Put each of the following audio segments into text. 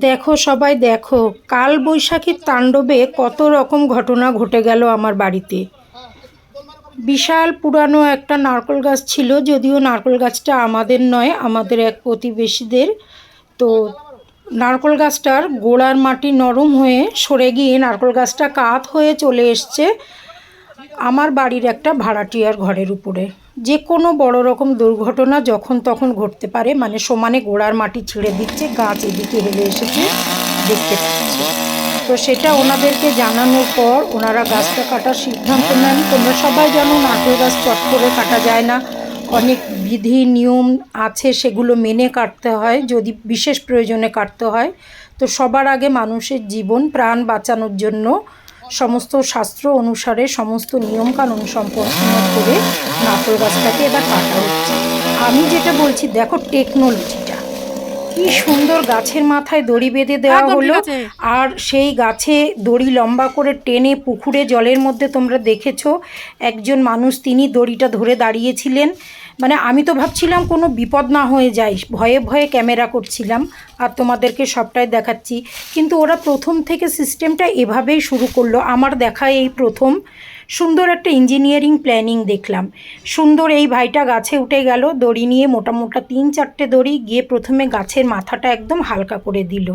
দেখো সবাই, দেখো, কাল বৈশাখীর তাণ্ডবে কত রকম ঘটনা ঘটে গেল আমার বাড়িতে। বিশাল পুরানো একটা নারকেল গাছ ছিল, যদিও নারকল গাছটা আমাদের নয়, আমাদের এক প্রতিবেশীদের। তো নারকেল গাছটার গোড়ার মাটি নরম হয়ে সরে গিয়ে নারকেল গাছটা কাত হয়ে চলে এসছে আমার বাড়ির একটা ভাড়াটিয়ার ঘরের উপরে। যে কোনো বড় রকম দুর্ঘটনা যখন তখন ঘটতে পারে মানে সমানে গোড়ার মাটি ছিঁড়ে দিচ্ছে, গাছ এদিকে হেলে এসেছে, দেখতে পাচ্ছে। তো সেটা ওনাদেরকে জানানোর পর ওনারা গাছটা কাটার সিদ্ধান্ত নেন। তোমরা সবাই জানো নারকেল গাছ চট করে কাটা যায় না। অনেক বিধি, নিয়ম আছে সেগুলো মেনে কাটতে হয়, যদি বিশেষ প্রয়োজনে কাটতে হয়। তো সবার আগে মানুষের জীবন, প্রাণ বাঁচানোর জন্য সমস্ত শাস্ত্র অনুসারে সমস্ত নিয়মকানুন সম্পন্ন করে নারকেল গাছটাকে এবার কাটা হচ্ছে। আমি যেটা বলছি, দেখো টেকনোলজিটা কি সুন্দর গাছের মাথায় দড়ি বেঁধে দেওয়া হলো। আর সেই গাছে দড়ি লম্বা করে টেনে পুকুরে জলের মধ্যে তোমরা দেখেছ একজন মানুষ তিনি দড়িটা ধরে দাঁড়িয়েছিলেন। মানে আমি তো ভাবছিলাম কোনো বিপদ না হয়ে যায় ভয়ে ভয়ে ক্যামেরা করছিলাম আর তোমাদেরকে সবটাই দেখাচ্ছি। কিন্তু ওরা প্রথম থেকে সিস্টেমটা এভাবেই শুরু করল। আমার দেখা এই প্রথম সুন্দর একটা ইঞ্জিনিয়ারিং প্ল্যানিং দেখলাম। সুন্দর এই ভাইটা গাছে উঠে গেল, দড়ি নিয়ে মোটা মোটা তিন চারটে দড়ি গিয়ে প্রথমে গাছের মাথাটা একদম হালকা করে দিল।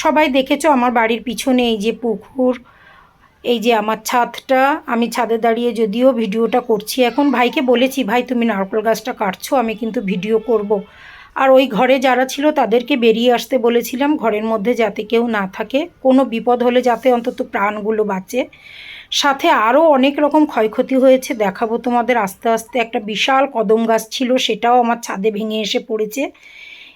সবাই দেখেছ আমার বাড়ির পিছনে এই যে পুকুর, এই যে আমার ছাদটা, আমি ছাদে দাঁড়িয়ে যদিও ভিডিওটা করছি এখন। ভাইকে বলেছি, ভাই, তুমি নারকেল গাছটা কাটছো, আমি কিন্তু ভিডিও করব। আর ওই ঘরে যারা ছিল তাদেরকে বেরিয়ে আসতে বলেছিলাম, ঘরের মধ্যে যাতে কেউ না থাকে। কোনো বিপদ হলে যাতে অন্তত প্রাণগুলো বাঁচে। সাথে আরও অনেক রকম ক্ষয়ক্ষতি হয়েছে, দেখাবো তোমাদের আস্তে আস্তে। একটা বিশাল কদম গাছ ছিল, সেটাও আমার ছাদে ভেঙে এসে পড়েছে।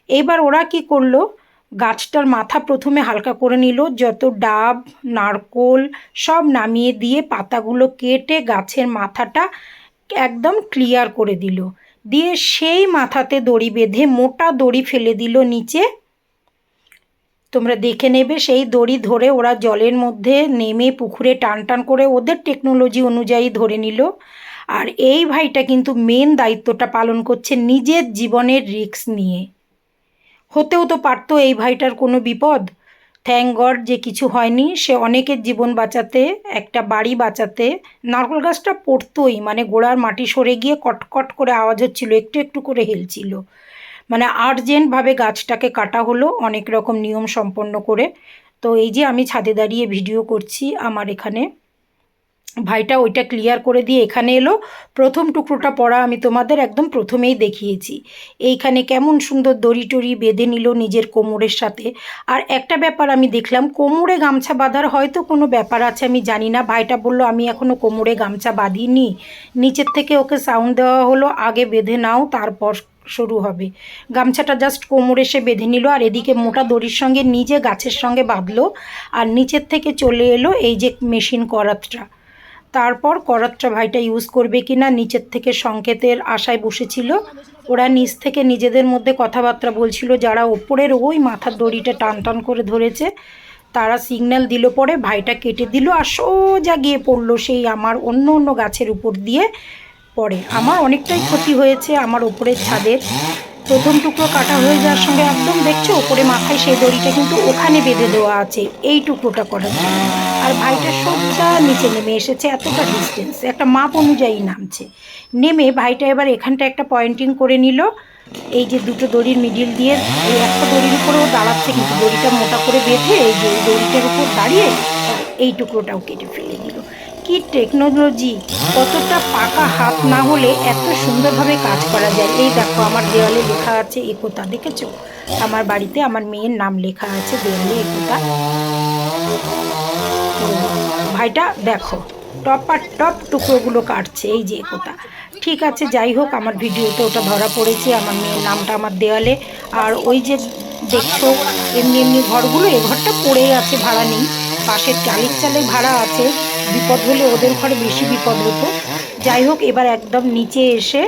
এইবার ওরা কি করল? গাছটার মাথা প্রথমে হালকা করে নিল, যত ডাব, নারকোল সব নামিয়ে দিয়ে পাতাগুলো কেটে গাছের মাথাটা একদম ক্লিয়ার করে দিল। দিয়ে সেই মাথাতে দড়ি বেঁধে মোটা দড়ি ফেলে দিল নিচে। তোমরা দেখে নেবে, সেই দড়ি ধরে ওরা জলের মধ্যে নেমে পুকুরে টান টান করে ওদের টেকনোলজি অনুযায়ী ধরে নিল। আর এই ভাইটা কিন্তু মেন দায়িত্বটা পালন করছে নিজের জীবনের রিস্ক নিয়ে। হতেও তো পারতো এই ভাইটার কোনো বিপদ। থ্যাংক গড যে কিছু হয়নি, সে অনেকের জীবন বাঁচাতে, একটা বাড়ি বাঁচাতে, নারকেল গাছটা পড়তোই মানে গোড়ার মাটি সরে গিয়ে কটকট করে আওয়াজ হচ্ছিল, একটু একটু করে হেলছিল। মানে আর্জেন্টভাবে গাছটাকে কাটা হলো, অনেক রকম নিয়ম সম্পন্ন করে। তো এই যে আমি ছাদে দাঁড়িয়ে ভিডিও করছি আমার এখানে। ভাইটা ওইটা ক্লিয়ার করে দিয়ে এখানে এলো। প্রথম টুকরোটা পড়া আমি তোমাদের একদম প্রথমেই দেখিয়েছি। এইখানে কেমন সুন্দর দড়ি টড়ি বেঁধে নিল নিজের কোমরের সাথে। আর একটা ব্যাপার আমি দেখলাম, কোমরে গামছা বাঁধার হয়তো কোনো ব্যাপার আছে, আমি জানি না। ভাইটা বলল, আমি এখনও কোমরে গামছা বাঁধিনি। নিচের থেকে ওকে সাউন্ড দেওয়া হলো, আগে বেঁধে নাও, তারপর শুরু হবে। গামছাটা জাস্ট কোমরে এসে বেঁধে নিল আর এদিকে মোটা দড়ির সঙ্গে নিজে গাছের সঙ্গে বাঁধলো আর নিচের থেকে চলে এলো এই যে মেশিন করাতটা। তারপর করাতটা ভাইটা ইউজ করবে কি না নিচের থেকে সংকেতের আশায় বসেছিল। ওরা নিচ থেকে নিজেদের মধ্যে কথাবার্তা বলছিল, যারা ওপরের ওই মাথার দড়িটা টান টান করে ধরেছে, তারা সিগন্যাল দিল পরে ভাইটা কেটে দিল আর সোজা গিয়ে পড়ল সেই আমার অন্য অন্য গাছের উপর দিয়ে। পড়ে। আমার অনেকটাই ক্ষতি হয়েছে আমার ওপরের ছাদের। প্রথম টুকরো কাটা হয়ে যাওয়ার সঙ্গে একদম দেখছ, ওপরে মাথায় সেই দড়িটা কিন্তু ওখানে বেঁধে দেওয়া আছে, এই টুকরোটা করার জন্য। আর ভাইটা সোজা নিচে নেমে এসেছে, এতটা ডিস্টেন্স একটা মাপ অনুযায়ী নামছে। নেমে ভাইটা এবার এখানটা একটা পয়েন্টিং করে নিল, এই যে দুটো দড়ির মিডিল দিয়ে, এই একটা দড়ির উপরেও দাঁড়াচ্ছে কিন্তু দড়িটা মোটা করে বেঁধে, এই যে দড়িটার উপর দাঁড়িয়ে, এই টুকরোটাও কেটে ফেলে দিল। কি টেকনোলজি কতটা পাকা হাত না হলে এত সুন্দরভাবে কাজ করা যায়? এই দেখো, আমার দেওয়ালে লেখা আছে একতা, দেখেছ? আমার বাড়িতে আমার মেয়ের নাম লেখা আছে দেওয়ালে একতা। ভাইটা, দেখো, টপ আর টপ টুকরোগুলো কাটছে, এই যে একতা। ঠিক আছে, যাই হোক, আমার ভিডিওতে ওটা ধরা পড়েছে, আমার মেয়ের নামটা আমার দেওয়ালে। আর ওই যে দেখছ, এমনি এমনি ঘরগুলো, এ ঘরটা পড়েই আছে, ভাড়া নেই। পাশের চালের চালে ভাড়া আছে। বিপদ হলে ওদের ঘরে বেশি বিপদ হতো। যাই হোক, এবার একদম নিচে এসে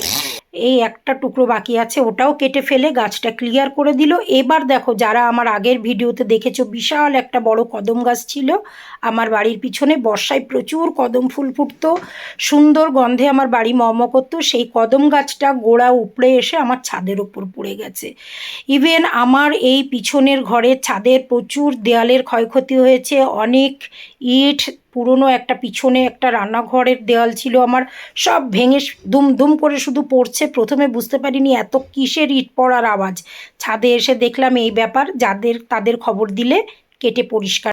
এই একটা টুকরো বাকি আছে, ওটাও কেটে ফেলে গাছটা ক্লিয়ার করে দিল। এবার দেখো, যারা আমার আগের ভিডিওতে দেখেছ, বিশাল একটা বড় কদম গাছ ছিল। আমার বাড়ির পিছনে বর্ষায় প্রচুর কদম ফুল ফুটতো, সুন্দর গন্ধে আমার বাড়ি মম করতো। সেই কদম গাছটা গোড়া উপড়ে এসে আমার ছাদের ওপর পড়ে গেছে। ইভেন আমার এই পিছনের ঘরের ছাদের প্রচুর দেয়ালের ক্ষয়ক্ষতি হয়েছে, অনেক ইট পুরনো একটা পিছনে একটা রান্নাঘরের দেওয়াল ছিল আমার। সব ভেঙে দুম দুম করে শুধু পড়ছে। প্রথমে বুঝতে পারিনি এত কিসের ইট পড়ার আওয়াজ। ছাদে এসে দেখলাম এই ব্যাপার, যাদের তাদের খবর দিলে কেটে পরিষ্কার